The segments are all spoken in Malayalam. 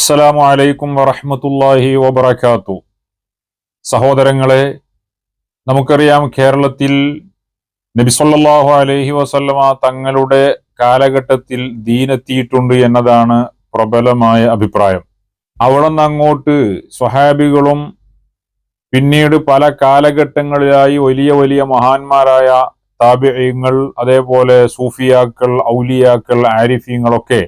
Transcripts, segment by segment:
അസ്സലാമു അലൈക്കും വറഹ്മത്തുള്ളാഹി വബറകാത്തു. സഹോദരങ്ങളെ നമുക്കറിയാം കേരളത്തിൽ നബി സല്ലല്ലാഹു അലൈഹി വസല്ലമ തങ്ങളുടെ കാലഘട്ടത്തിൽ ദീനെത്തിയിട്ടുണ്ട് എന്നതാണ് പ്രബലമായ അഭിപ്രായം. അവിടെ അങ്ങോട്ട് സ്വഹാബികളും പിന്നീട് പല കാലഘട്ടങ്ങളിലായി വലിയ വലിയ മഹാന്മാരായ താബിയങ്ങൾ അതേപോലെ സൂഫിയാക്കൾ ഔലിയാക്കൾ ആരിഫീങ്ങളൊക്കെ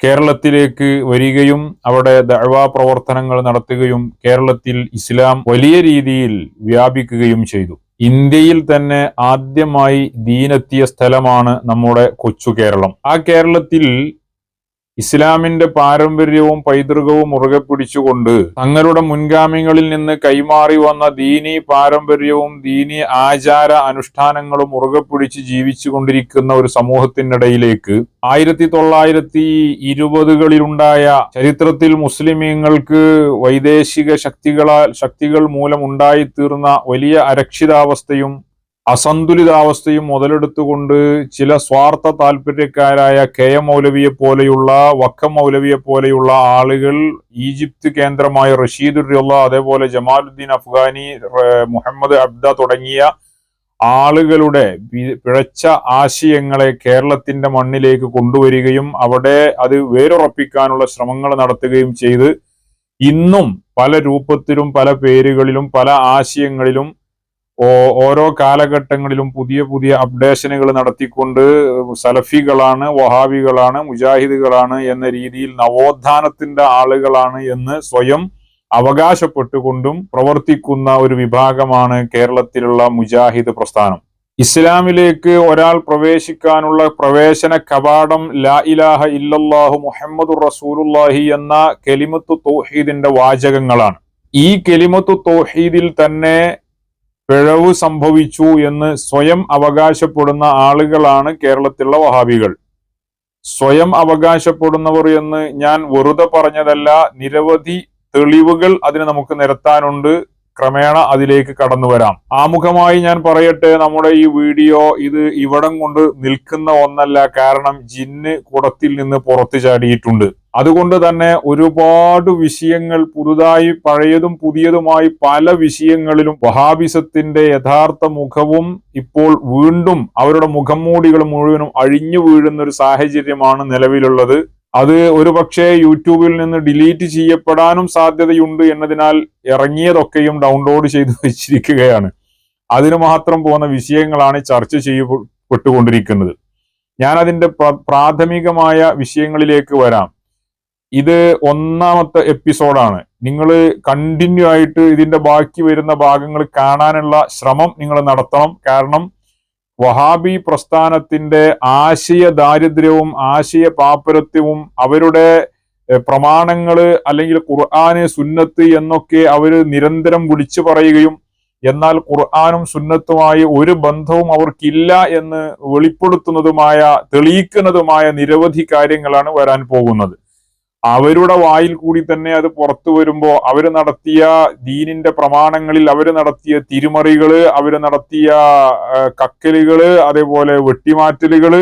കേരളത്തിലേക്ക് വരികയും അവിടെ ദഴവാ പ്രവർത്തനങ്ങൾ നടത്തുകയും കേരളത്തിൽ ഇസ്ലാം വലിയ രീതിയിൽ വ്യാപിക്കുകയും ചെയ്തു. ഇന്ത്യയിൽ തന്നെ ആദ്യമായി ദീനെത്തിയ സ്ഥലമാണ് നമ്മുടെ കൊച്ചു കേരളം. ആ കേരളത്തിൽ ഇസ്ലാമിന്റെ പാരമ്പര്യവും പൈതൃകവും മുറുകെ പിടിച്ചുകൊണ്ട് തങ്ങളുടെ മുൻഗാമികളിൽ നിന്ന് കൈമാറി വന്ന ദീനി പാരമ്പര്യവും ദീനി ആചാര അനുഷ്ഠാനങ്ങളും മുറുകെ പിടിച്ച് ജീവിച്ചു കൊണ്ടിരിക്കുന്ന ഒരു സമൂഹത്തിനിടയിലേക്ക് ആയിരത്തി തൊള്ളായിരത്തി ഇരുപതുകളിലുണ്ടായ ചരിത്രത്തിൽ മുസ്ലിമീങ്ങൾക്ക് വൈദേശിക ശക്തികളാൽ ശക്തികൾ മൂലം ഉണ്ടായിത്തീർന്ന വലിയ അരക്ഷിതാവസ്ഥയും അസന്തുലിതാവസ്ഥയും മുതലെടുത്തുകൊണ്ട് ചില സ്വാർത്ഥ താല്പര്യക്കാരായ കെ എം മൗലവിയെ പോലെയുള്ള വക്ക മൗലവിയെ പോലെയുള്ള ആളുകൾ ഈജിപ്ത് കേന്ദ്രമായ റഷീദുർ റഹ്ല അതേപോലെ ജമാലുദ്ദീൻ അഫ്ഗാനി മുഹമ്മദ് അബ്ദ തുടങ്ങിയ ആളുകളുടെ പിഴച്ച ആശയങ്ങളെ കേരളത്തിന്റെ മണ്ണിലേക്ക് കൊണ്ടുവരികയും അവിടെ അത് വേരുറപ്പിക്കാനുള്ള ശ്രമങ്ങൾ നടത്തുകയും ചെയ്ത് ഇന്നും പല രൂപത്തിലും പല പേരുകളിലും പല ആശയങ്ങളിലും ഓരോ കാലഘട്ടങ്ങളിലും പുതിയ പുതിയ അപ്ഡേഷനുകൾ നടത്തിക്കൊണ്ട് സലഫികളാണ് വഹാബികളാണ് മുജാഹിദുകളാണ് എന്ന രീതിയിൽ നവോത്ഥാനത്തിന്റെ ആളുകളാണ് എന്ന് സ്വയം അവകാശപ്പെട്ടുകൊണ്ടും പ്രവർത്തിക്കുന്ന ഒരു വിഭാഗമാണ് കേരളത്തിലുള്ള മുജാഹിദ് പ്രസ്ഥാനം. ഇസ്ലാമിലേക്ക് ഒരാൾ പ്രവേശിക്കാനുള്ള പ്രവേശന കവാടം ലാ ഇലാഹ ഇല്ലല്ലാഹു മുഹമ്മദുർ റസൂലുല്ലാഹി എന്ന കെലിമത്ത് തോഹീദിന്റെ വാചകങ്ങളാണ്. ഈ കെലിമത്ത് തോഹീദിൽ തന്നെ പിഴവ് സംഭവിച്ചു എന്ന് സ്വയം അവകാശപ്പെടുന്ന ആളുകളാണ് കേരളത്തിലുള്ള വഹാബികൾ. സ്വയം അവകാശപ്പെടുന്നവർ എന്ന് ഞാൻ വെറുതെ പറഞ്ഞതല്ല നിരവധി തെളിവുകൾ അതിന് നമുക്ക് നിരത്താനുണ്ട്. ക്രമേണ അതിലേക്ക് കടന്നു വരാം. ആമുഖമായി ഞാൻ പറയട്ടെ നമ്മുടെ ഈ വീഡിയോ ഇത് ഇവിടം കൊണ്ട് നിൽക്കുന്ന ഒന്നല്ല കാരണം ജിന്ന് കുടത്തിൽ നിന്ന് പുറത്തു ചാടിയിട്ടുണ്ട്. അതുകൊണ്ട് തന്നെ ഒരുപാട് വിഷയങ്ങൾ പുതുതായി പഴയതും പുതിയതുമായി പല വിഷയങ്ങളിലും വഹാബിസത്തിന്റെ യഥാർത്ഥ മുഖവും ഇപ്പോൾ വീണ്ടും അവരുടെ മുഖംമൂടികൾ മുഴുവനും അഴിഞ്ഞു വീഴുന്ന ഒരു സാഹചര്യമാണ് നിലവിലുള്ളത്. അത് ഒരു പക്ഷേ യൂട്യൂബിൽ നിന്ന് ഡിലീറ്റ് ചെയ്യപ്പെടാനും സാധ്യതയുണ്ട് എന്നതിനാൽ ഇറങ്ങിയതൊക്കെയും ഡൗൺലോഡ് ചെയ്തു വെച്ചിരിക്കുകയാണ്. അതിന് മാത്രം പോകുന്ന വിഷയങ്ങളാണ് ചർച്ച ചെയ്യപ്പെട്ടുകൊണ്ടിരിക്കുന്നത്. ഞാൻ അതിന്റെ പ്രാഥമികമായ വിഷയങ്ങളിലേക്ക് വരാം. ഇത് ഒന്നാമത്തെ എപ്പിസോഡാണ്. നിങ്ങൾ കണ്ടിന്യൂ ആയിട്ട് ഇതിന്റെ ബാക്കി വരുന്ന ഭാഗങ്ങൾ കാണാനുള്ള ശ്രമം നിങ്ങൾ നടത്തണം. കാരണം വഹാബി പ്രസ്ഥാനത്തിന്റെ ആശയ ദാരിദ്ര്യവും ആശയ പാപ്പരത്വവും അവരുടെ പ്രമാണങ്ങൾ അല്ലെങ്കിൽ ഖുർആന് സുന്നത്ത് എന്നൊക്കെ അവർ നിരന്തരം വിളിച്ചു പറയുകയും എന്നാൽ ഖുർആാനും സുന്നത്തുമായി ഒരു ബന്ധവും അവർക്കില്ല എന്ന് വെളിപ്പെടുത്തുന്നതുമായ തെളിയിക്കുന്നതുമായ നിരവധി കാര്യങ്ങളാണ് വരാൻ പോകുന്നത്. അവരുടെ വായിൽ കൂടി തന്നെ അത് പുറത്തു വരുമ്പോ അവർ നടത്തിയ ദീനിന്റെ പ്രമാണങ്ങളിൽ അവർ നടത്തിയ തിരിമറികൾ അവർ നടത്തിയ കക്കലുകൾ അതേപോലെ വെട്ടിമാറ്റലുകൾ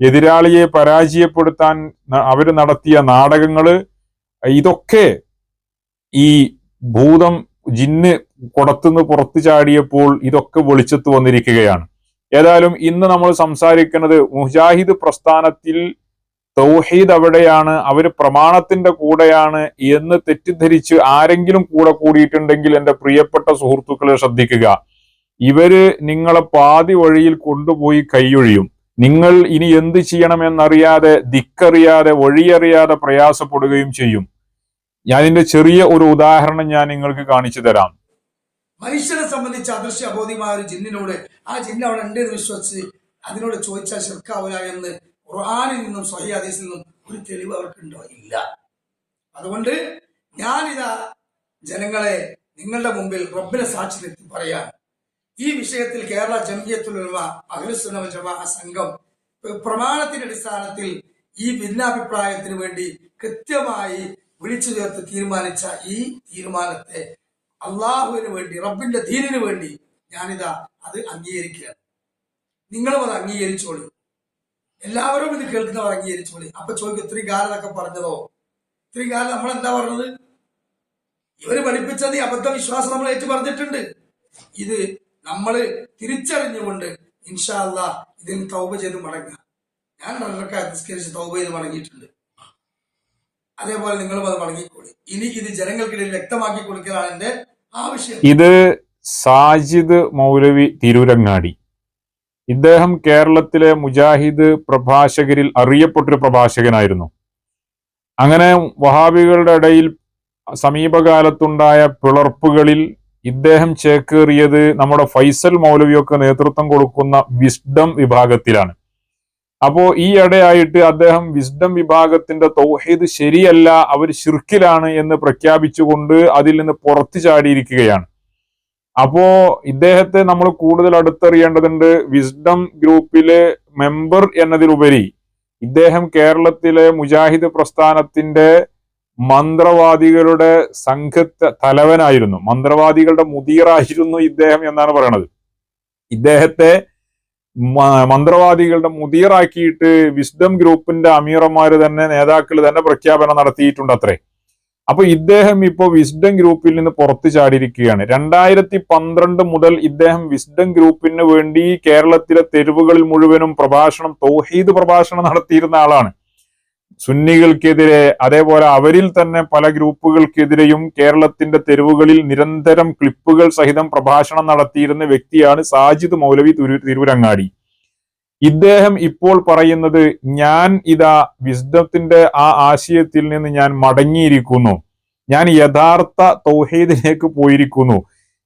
എതിരാളിയെ പരാജയപ്പെടുത്താൻ അവർ നടത്തിയ നാടകങ്ങൾ ഇതൊക്കെ ഈ ഭൂതം ജിന്ന് കുടത്തുനിന്ന് പുറത്തു ചാടിയപ്പോൾ ഇതൊക്കെ വെളിച്ചത്ത് വന്നിരിക്കുകയാണ്. ഏതായാലും ഇന്ന് നമ്മൾ സംസാരിക്കുന്നത് മുജാഹിദ് പ്രസ്ഥാനത്തിൽ തൗഹീദ് അവിടെയാണ് അവർ പ്രമാണത്തിന്റെ കൂടെയാണ് എന്ന് തെറ്റിദ്ധരിച്ച് ആരെങ്കിലും കൂടെ കൂടിയിട്ടുണ്ടെങ്കിൽ എന്റെ പ്രിയപ്പെട്ട സുഹൃത്തുക്കളെ ശ്രദ്ധിക്കുക. ഇവർ നിങ്ങളെ പാതി വഴിയിൽ കൊണ്ടുപോയി കൈയൊഴിയും. നിങ്ങൾ ഇനി എന്ത് ചെയ്യണമെന്നറിയാതെ ദിക്കറിയാതെ വഴിയറിയാതെ പ്രയാസപ്പെടുകയും ചെയ്യും. ഞാൻ ഇതിന്റെ ചെറിയ ഒരു ഉദാഹരണം ഞാൻ നിങ്ങൾക്ക് കാണിച്ചു തരാം. മനുഷ്യനെ സംബന്ധിച്ച് അദൃശ്യ അബോധ്യമായ ഒരു ജിന്നിനോട് ആ ജിന്ന് അവിടെ ഉണ്ട് എന്ന് വിശ്വസിച്ച് അതിനോട് ചോദിച്ചാൽ ശിർക്കാവില്ല എന്ന് ഖുർആാനിൽ നിന്നും സ്വഹി ഹദീസിൽ നിന്നും ഒരു തെളിവ് അവർക്കുണ്ടോ? ഇല്ല. അതുകൊണ്ട് ഞാനിതാ ജനങ്ങളെ നിങ്ങളുടെ മുമ്പിൽ റബ്ബിനെ സാക്ഷി നിർത്തി പറയാൻ. ഈ വിഷയത്തിൽ കേരള ജംഇയ്യത്തുൽ അഖിലുസുന്ന ജമാ സംഘം പ്രമാണത്തിന്റെ അടിസ്ഥാനത്തിൽ ഈ ഭിന്നാഭിപ്രായത്തിന് വേണ്ടി കൃത്യമായി വിളിച്ചു ചേർത്ത് തീരുമാനിച്ച ഈ തീരുമാനത്തെ അള്ളാഹുവിന് വേണ്ടി റബ്ബിന്റെ ദീനിന് വേണ്ടി ഞാനിതാ അത് അംഗീകരിക്കുകയാണ്. നിങ്ങളും അത് അംഗീകരിച്ചോളി. എല്ലാവരും ഇത് കേൾക്കുന്നവർ അംഗീകരിച്ചോളി അപ്പൊ ചോദിക്കും ഇത്രയും കാലം എന്നൊക്കെ പറഞ്ഞതോ? ഇത്രയും കാലം നമ്മൾ എന്താ പറഞ്ഞത്? ഇവർ പഠിപ്പിച്ചത് ഈ അബദ്ധ വിശ്വാസം നമ്മൾ ഏറ്റു പറഞ്ഞിട്ടുണ്ട്. ഇത് നമ്മൾ തിരിച്ചറിഞ്ഞുകൊണ്ട് ഇൻഷാല്ല ഇതിന് തൗബ ചെയ്ത് മടങ്ങുക. ഞാൻ നല്ലൊക്കെ നിസ്കരിച്ച് തൗബ ചെയ്ത് മടങ്ങിയിട്ടുണ്ട്. അതേപോലെ നിങ്ങളും അത് മടങ്ങിക്കോളി. ഇനി ഇത് ജനങ്ങൾക്കിടയിൽ വ്യക്തമാക്കി കൊടുക്കലാണ് എന്റെ ആവശ്യം. ഇത് സാജിദ് മൗലവി തിരൂരങ്ങാടി. ഇദ്ദേഹം കേരളത്തിലെ മുജാഹിദ് പ്രഭാഷകരിൽ അറിയപ്പെട്ടൊരു പ്രഭാഷകനായിരുന്നു. അങ്ങനെ വഹാബികളുടെ ഇടയിൽ സമീപകാലത്തുണ്ടായ പിളർപ്പുകളിൽ ഇദ്ദേഹം ചേക്കേറിയത് നമ്മുടെ ഫൈസൽ മൗലവിയൊക്കെ നേതൃത്വം കൊടുക്കുന്ന വിസ്ഡം വിഭാഗത്തിലാണ്. അപ്പോ ഈ ഇടയായിട്ട് അദ്ദേഹം വിസ്ഡം വിഭാഗത്തിന്റെ തൗഹീദ് ശരിയല്ല അവർ ശിർക്കിലാണ് എന്ന് പ്രഖ്യാപിച്ചുകൊണ്ട് അതിൽ നിന്ന് പുറത്തു ചാടിയിരിക്കുകയാണ്. അപ്പോ ഇദ്ദേഹത്തെ നമ്മൾ കൂടുതൽ അടുത്തറിയേണ്ടതുണ്ട് വിസ്ഡം ഗ്രൂപ്പിലെ മെമ്പർ എന്നതിലുപരി ഇദ്ദേഹം കേരളത്തിലെ മുജാഹിദ് പ്രസ്ഥാനത്തിന്റെ മന്ത്രവാദികളുടെ സംഘ തലവനായിരുന്നു. മന്ത്രവാദികളുടെ മുതിയറായിരുന്നു ഇദ്ദേഹം എന്നാണ് പറയണത്. ഇദ്ദേഹത്തെ മന്ത്രവാദികളുടെ മുതിയറാക്കിയിട്ട് വിസ്ഡം ഗ്രൂപ്പിന്റെ അമീറന്മാര് തന്നെ നേതാക്കൾ തന്നെ പ്രഖ്യാപനം നടത്തിയിട്ടുണ്ട് അത്രേ അപ്പൊ ഇദ്ദേഹം ഇപ്പോൾ വിസ്ഡം ഗ്രൂപ്പിൽ നിന്ന് പുറത്തു ചാടിയിരിക്കുകയാണ്. രണ്ടായിരത്തി പന്ത്രണ്ട് മുതൽ ഇദ്ദേഹം വിസ്ഡം ഗ്രൂപ്പിന് വേണ്ടി കേരളത്തിലെ തെരുവുകളിൽ മുഴുവനും പ്രഭാഷണം തൗഹീദ് പ്രഭാഷണം നടത്തിയിരുന്ന ആളാണ്. സുന്നികൾക്കെതിരെ അതേപോലെ അവരിൽ തന്നെ പല ഗ്രൂപ്പുകൾക്കെതിരെയും കേരളത്തിന്റെ തെരുവുകളിൽ നിരന്തരം ക്ലിപ്പുകൾ സഹിതം പ്രഭാഷണം നടത്തിയിരുന്ന വ്യക്തിയാണ് സാജിദ് മൗലവി തിരു- തിരുവരങ്ങാടി ഇദ്ദേഹം ഇപ്പോൾ പറയുന്നത് ഞാൻ ഇതാ വിസ്ഡത്തിന്റെ ആ ആശയത്തിൽ നിന്ന് ഞാൻ മടങ്ങിയിരിക്കുന്നു. ഞാൻ യഥാർത്ഥ തൗഹീദിലേക്ക് പോയിരിക്കുന്നു.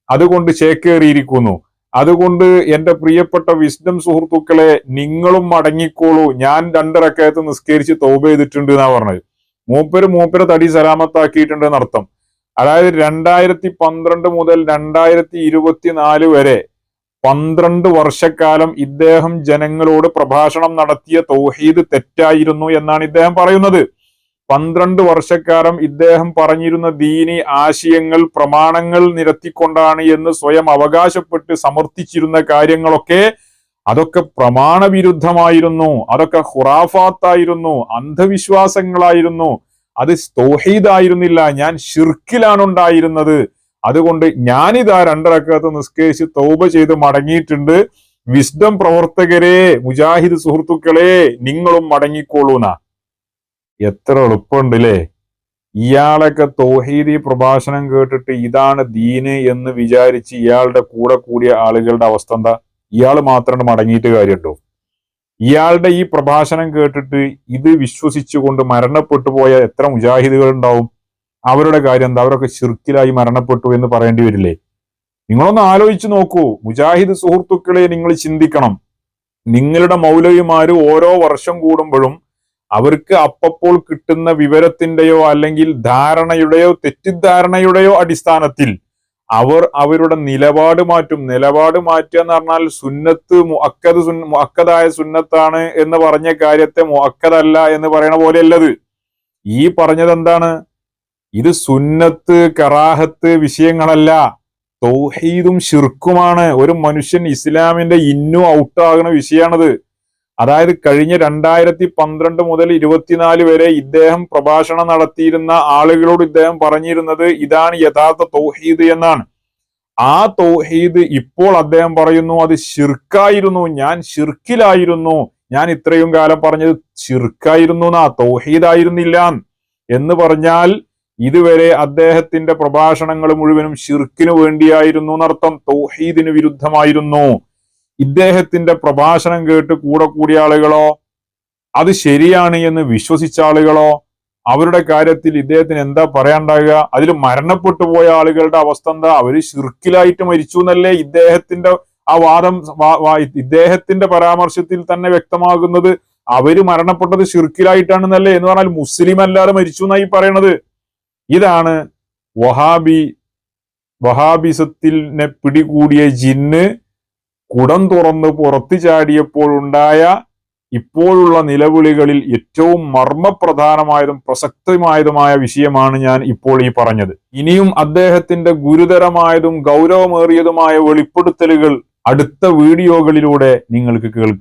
അതുകൊണ്ട് ചേക്കേറിയിരിക്കുന്നു. അതുകൊണ്ട് എന്റെ പ്രിയപ്പെട്ട വിസ്ഡം സുഹൃത്തുക്കളെ നിങ്ങളും മടങ്ങിക്കോളൂ. ഞാൻ രണ്ടരക്കയത്ത് നിസ്കരിച്ച് തൗബ ചെയ്തിട്ടുണ്ട് എന്നാ പറഞ്ഞത്. മൂപ്പര് മൂപ്പര് തടി സലാമത്താക്കിയിട്ടുണ്ട് എന്നർത്ഥം. അതായത് രണ്ടായിരത്തി പന്ത്രണ്ട് മുതൽ രണ്ടായിരത്തി ഇരുപത്തിനാല് വരെ പന്ത്രണ്ട് വർഷക്കാലം ഇദ്ദേഹം ജനങ്ങളോട് പ്രഭാഷണം നടത്തിയ തൗഹീദ് തെറ്റായിരുന്നു എന്നാണ് ഇദ്ദേഹം പറയുന്നത്. പന്ത്രണ്ട് വർഷക്കാലം ഇദ്ദേഹം പറഞ്ഞിരുന്ന ദീനി ആശയങ്ങൾ പ്രമാണങ്ങൾ നിരത്തിക്കൊണ്ടാണ് എന്ന് സ്വയം അവകാശപ്പെട്ട് സമർത്ഥിച്ചിരുന്ന കാര്യങ്ങളൊക്കെ അതൊക്കെ പ്രമാണവിരുദ്ധമായിരുന്നു. അതൊക്കെ ഹുറാഫാത്തായിരുന്നു അന്ധവിശ്വാസങ്ങളായിരുന്നു. അത് തൗഹീദായിരുന്നില്ല. ഞാൻ ഷിർക്കിലാണ് ഉണ്ടായിരുന്നത്. അതുകൊണ്ട് ഞാനിതാ രണ്ടരക്കകത്ത് നിസ്കരിച്ച് തൗബ ചെയ്ത് മടങ്ങിയിട്ടുണ്ട്. വിസ്ഡം പ്രവർത്തകരെ മുജാഹിദ് സുഹൃത്തുക്കളെ നിങ്ങളും മടങ്ങിക്കോളൂന എത്ര എളുപ്പമുണ്ട് അല്ലേ ഇയാളൊക്കെ തോഹീദി പ്രഭാഷണം കേട്ടിട്ട് ഇതാണ് ദീന് എന്ന് വിചാരിച്ച് ഇയാളുടെ കൂടെ കൂടിയ ആളുകളുടെ അവസ്ഥ എന്താ? ഇയാൾ മാത്രം മടങ്ങിയിട്ട് കാര്യമുണ്ടോ ഇയാളുടെ ഈ പ്രഭാഷണം കേട്ടിട്ട് ഇത് വിശ്വസിച്ചുകൊണ്ട് മരണപ്പെട്ടു പോയ എത്ര മുജാഹിദുകൾ ഉണ്ടാവും? അവരുടെ കാര്യം എന്താ? അവരൊക്കെ ശിർക്കിലായി മരണപ്പെട്ടു എന്ന് പറയേണ്ടി വരില്ലേ? നിങ്ങളൊന്ന് ആലോചിച്ചു നോക്കൂ. മുജാഹിദ് സുഹൃത്തുക്കളെ നിങ്ങൾ ചിന്തിക്കണം. നിങ്ങളുടെ മൗലവിമാര് ഓരോ വർഷം കൂടുമ്പോഴും അവർക്ക് അപ്പപ്പോൾ കിട്ടുന്ന വിവരത്തിന്റെയോ അല്ലെങ്കിൽ ധാരണയുടെയോ തെറ്റിദ്ധാരണയുടെയോ അടിസ്ഥാനത്തിൽ അവർ അവരുടെ നിലപാട് മാറ്റും. നിലപാട് മാറ്റുക എന്ന് പറഞ്ഞാൽ സുന്നത്ത് മുഅക്കദ് സുന്ന മുഅക്കതായ സുന്നത്താണ് എന്ന് പറഞ്ഞ കാര്യത്തെ മുഅക്കതല്ല എന്ന് പറയണ പോലെയല്ലത്. ഈ പറഞ്ഞത് എന്താണ് ഇത് സുന്നത്ത് കറാഹത്ത് വിഷയങ്ങളല്ല. തൗഹീദും ഷിർക്കുമാണ് ഒരു മനുഷ്യൻ ഇസ്ലാമിന്റെ ഇന്നു ഔട്ടാകുന്ന വിഷയമാണത് അതായത് കഴിഞ്ഞ രണ്ടായിരത്തി പന്ത്രണ്ട് മുതൽ ഇരുപത്തിനാല് വരെ ഇദ്ദേഹം പ്രഭാഷണം നടത്തിയിരുന്ന ആളുകളോട് ഇദ്ദേഹം പറഞ്ഞിരുന്നത് ഇതാണ് യഥാർത്ഥ തൗഹീദ് എന്നാണ്. ആ തൗഹീദ് ഇപ്പോൾ അദ്ദേഹം പറയുന്നു അത് ഷിർക്കായിരുന്നു ഞാൻ ഷിർക്കിലായിരുന്നു ഞാൻ ഇത്രയും കാലം പറഞ്ഞത് ഷിർക്കായിരുന്നു എന്നാ തൗഹീദായിരുന്നില്ല എന്ന് പറഞ്ഞാൽ ഇതുവരെ അദ്ദേഹത്തിന്റെ പ്രഭാഷണങ്ങൾ മുഴുവനും ഷിർക്കിനു വേണ്ടിയായിരുന്നു എന്നർത്ഥം. തൗഹീദിന് വിരുദ്ധമായിരുന്നു. ഇദ്ദേഹത്തിന്റെ പ്രഭാഷണം കേട്ട് കൂടെ കൂടിയ ആളുകളോ അത് ശരിയാണ് എന്ന് വിശ്വസിച്ച ആളുകളോ അവരുടെ കാര്യത്തിൽ ഇദ്ദേഹത്തിന് എന്താ പറയാണ്ടാകുക അതിൽ മരണപ്പെട്ടു പോയ ആളുകളുടെ അവസ്ഥ എന്താ? അവർ ഷിർക്കിലായിട്ട് മരിച്ചു എന്നല്ലേ ഇദ്ദേഹത്തിന്റെ ആ വാദം ഇദ്ദേഹത്തിന്റെ പരാമർശത്തിൽ തന്നെ വ്യക്തമാകുന്നത്. അവർ മരണപ്പെട്ടത് ഷിർക്കിലായിട്ടാണെന്നല്ലേ എന്ന് പറഞ്ഞാൽ മുസ്ലിം അല്ലാതെ മരിച്ചു എന്നായി പറയണത്. ഇതാണ് വഹാബി വഹാബിസത്തിനെ പിടികൂടിയ ജിന്ന് കുടം തുറന്ന് പുറത്തു ചാടിയപ്പോൾ ഉണ്ടായ ഇപ്പോഴുള്ള നിലവിളികളിൽ ഏറ്റവും മർമ്മപ്രധാനമായതും പ്രസക്തമായതുമായ വിഷയമാണ് ഞാൻ ഇപ്പോൾ ഈ പറഞ്ഞത്. ഇനിയും അദ്ദേഹത്തിന്റെ ഗുരുതരമായതും ഗൗരവമേറിയതുമായ വെളിപ്പെടുത്തലുകൾ അടുത്ത വീഡിയോകളിലൂടെ നിങ്ങൾക്ക് കേൾക്കാം.